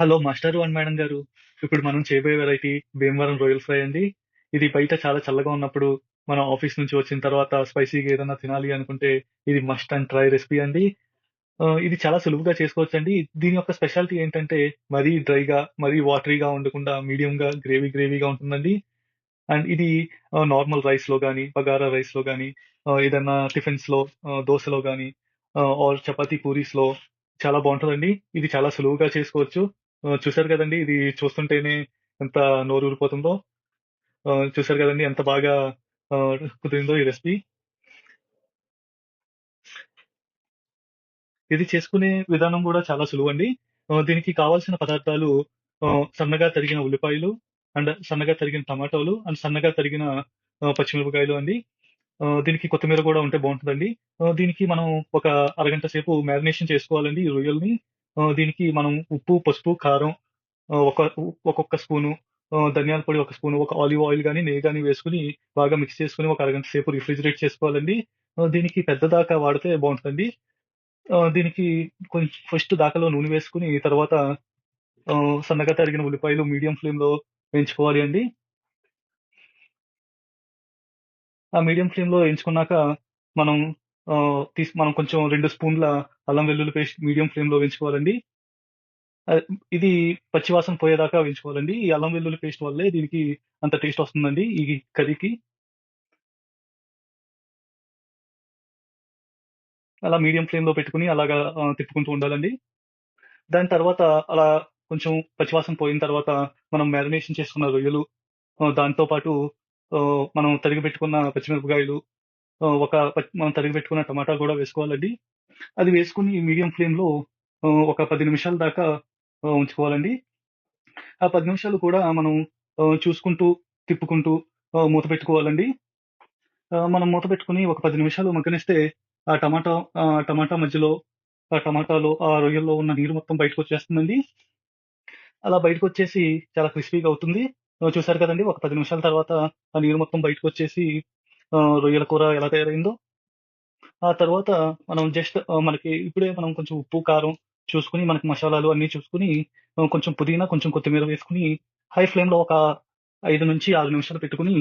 Hello మాస్టారు and madam గారు. ఇప్పుడు మనం చేయబోయే వెరైటీ భీమవరం రొయ్యల్ ఫ్రై అండి. ఇది బయట చాలా చల్లగా ఉన్నప్పుడు మనం ఆఫీస్ నుంచి వచ్చిన తర్వాత స్పైసీగా ఏదైనా తినాలి అనుకుంటే ఇది మస్ట్ అండ్ ట్రై రెసిపీ అండి. ఇది చాలా సులువుగా చేసుకోవచ్చండి. దీని యొక్క స్పెషాలిటీ ఏంటంటే మరీ డ్రైగా, మరీ వాటరీగా ఉండకుండా మీడియంగా గ్రేవీ గ్రేవీగా ఉంటుందండి. అండ్ ఇది నార్మల్ నార్మల్ రైస్‌లో గాని, బగారా రైస్‌లో లో కానీ ఏదన్నా టిఫిన్స్‌లో లో దోశలో కానీ ఆర్ చపాతీ పూరీస్‌లో చాలా బాగుంటుందండి ఇది చాలా సులువుగా చేసుకోవచ్చు. చూశారు కదండి ఇది చూస్తుంటేనే ఎంత నోరు ఊరిపోతుందో చూశారు కదండి ఎంత బాగా ఆ కుదిరిందో ఈ రెసిపీ. ఇది చేసుకునే విధానం కూడా చాలా సులువండి. ఆహ్, దీనికి కావాల్సిన పదార్థాలు సన్నగా తరిగిన ఉల్లిపాయలు, అండ్ సన్నగా తరిగిన టమాటోలు, అండ్ సన్నగా తరిగిన పచ్చిమిరపకాయలు అండి. దీనికి కొత్తిమీర కూడా ఉంటే బాగుంటుందండి ఆహ్, దీనికి మనం ఒక అరగంట సేపు మ్యారినేషన్ చేసుకోవాలండి ఈ రొయ్యల్ని. దీనికి మనం ఉప్పు, పసుపు, కారం ఒక ఒక్కొక్క స్పూను ధనియాల పొడి ఒక స్పూన్ ఒక ఆలివ్ ఆయిల్ కానీ నెయ్యి కానీ వేసుకుని బాగా మిక్స్ చేసుకొని ఒక అరగంట సేపు రిఫ్రిజిరేట్ చేసుకోవాలండి. దీనికి పెద్ద దాకా వాడితే బాగుంటుందండి దీనికి కొంచెం ఫస్ట్ దాకలో నూనె వేసుకొని తర్వాత సన్నగా తరిగిన ఉల్లిపాయలు మీడియం ఫ్లేమ్‌లో వేయించుకోవాలి అండి. ఆ మీడియం ఫ్లేమ్‌లో వేయించుకున్నాక మనం తీసి మనం కొంచెం రెండు స్పూన్ల అల్లం వెల్లుల్లి పేస్ట్ మీడియం ఫ్లేమ్‌లో వేయించుకోవాలండి. ఇది పచ్చివాసన పోయేదాకా వేయించుకోవాలండి. ఈ అల్లం వెల్లుల్లి పేస్ట్ వల్లే దీనికి అంత టేస్ట్ వస్తుందండి ఈ కర్రీకి. అలా మీడియం ఫ్లేమ్‌లో పెట్టుకొని అలాగా తిప్పుకుంటూ ఉండాలండి. దాని తర్వాత అలా కొంచెం పచ్చివాసన పోయిన తర్వాత మనం మ్యారినేషన్ చేసుకున్న రొయ్యలు దాంతో పాటు మనం తరిగి పెట్టుకున్న పచ్చిమిరపకాయలు ఒక మనం తరిగి పెట్టుకున్న టమాటా కూడా వేసుకోవాలండి. అది వేసుకుని మీడియం ఫ్లేమ్‌లో లో ఒక పది నిమిషాల దాకా ఉంచుకోవాలండి. ఆ పది నిమిషాలు కూడా మనం చూసుకుంటూ, తిప్పుకుంటూ మూత పెట్టుకోవాలండి. మనం మూత పెట్టుకొని ఒక పది నిమిషాలు మగ్గనిస్తే ఆ టమాటా టమాటా మధ్యలో ఆ టమాటాలో, ఆ రొయ్యల్లో ఉన్న నీరు మొత్తం బయటకొచ్చేస్తుందండి. అలా బయటకొచ్చేసి చాలా క్రిస్పీగా అవుతుంది. చూసారు కదండి ఒక పది నిమిషాల తర్వాత ఆ నీరు మొత్తం బయటకొచ్చేసి వచ్చేసి రొయ్యల కూర ఎలా తయారైందో. ఆ తర్వాత మనం జస్ట్ మనకి ఇప్పుడే మనం కొంచెం ఉప్పు, కారం చూసుకొని మనకి మసాలాలు అన్ని చూసుకొని కొంచెం పుదీనా, కొంచెం కొత్తిమీర వేసుకొని హై ఫ్లేమ్లో ఒక 5-6 నిమిషాలు పెట్టుకొని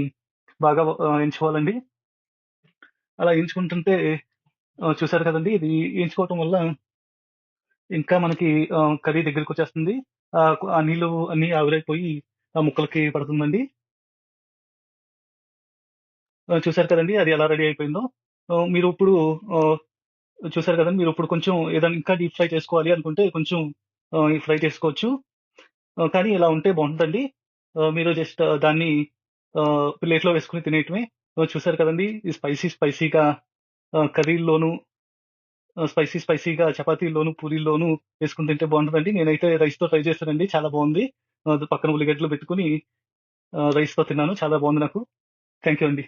బాగా ఎంచుకోవాలండి. అలా ఎంచుకుంటుంటే చూసారు కదండి ఇది ఎంచుకోవటం వల్ల ఇంకా మనకి కర్రీ దగ్గరికి వచ్చేస్తుంది ఆ నీళ్ళు అన్ని ఆవిరైపోయి ఆ ముక్కలకి పడుతుందండి. చూసారు కదండి అది ఎలా రెడీ అయిపోయిందో. మీరు ఇప్పుడు చూసారు కదండి మీరు ఇప్పుడు కొంచెం ఏదైనా ఇంకా డీప్ ఫ్రై చేసుకోవాలి అనుకుంటే కొంచెం ఆహ్, ఫ్రై చేసుకోవచ్చు. కానీ ఇలా ఉంటే బాగుంటుందండి మీరు జస్ట్ దాన్ని ప్లేట్‌లో వేసుకుని తినేయటమే. చూసారు కదండి స్పైసీ స్పైసీగా ఆహ్, కర్రీల్లోనూ స్పైసీ స్పైసీగా చపాతీల్లోనూ, పూరీల్లోను వేసుకుని తింటే బాగుంటుందండి నేనైతే రైస్‌తో ట్రై చేశానండి. చాలా బాగుంది పక్కన ఉల్లిగడ్డలు పెట్టుకొని రైస్‌తో తిన్నాను. చాలా బాగుంది నాకు. థ్యాంక్ యూ అండి.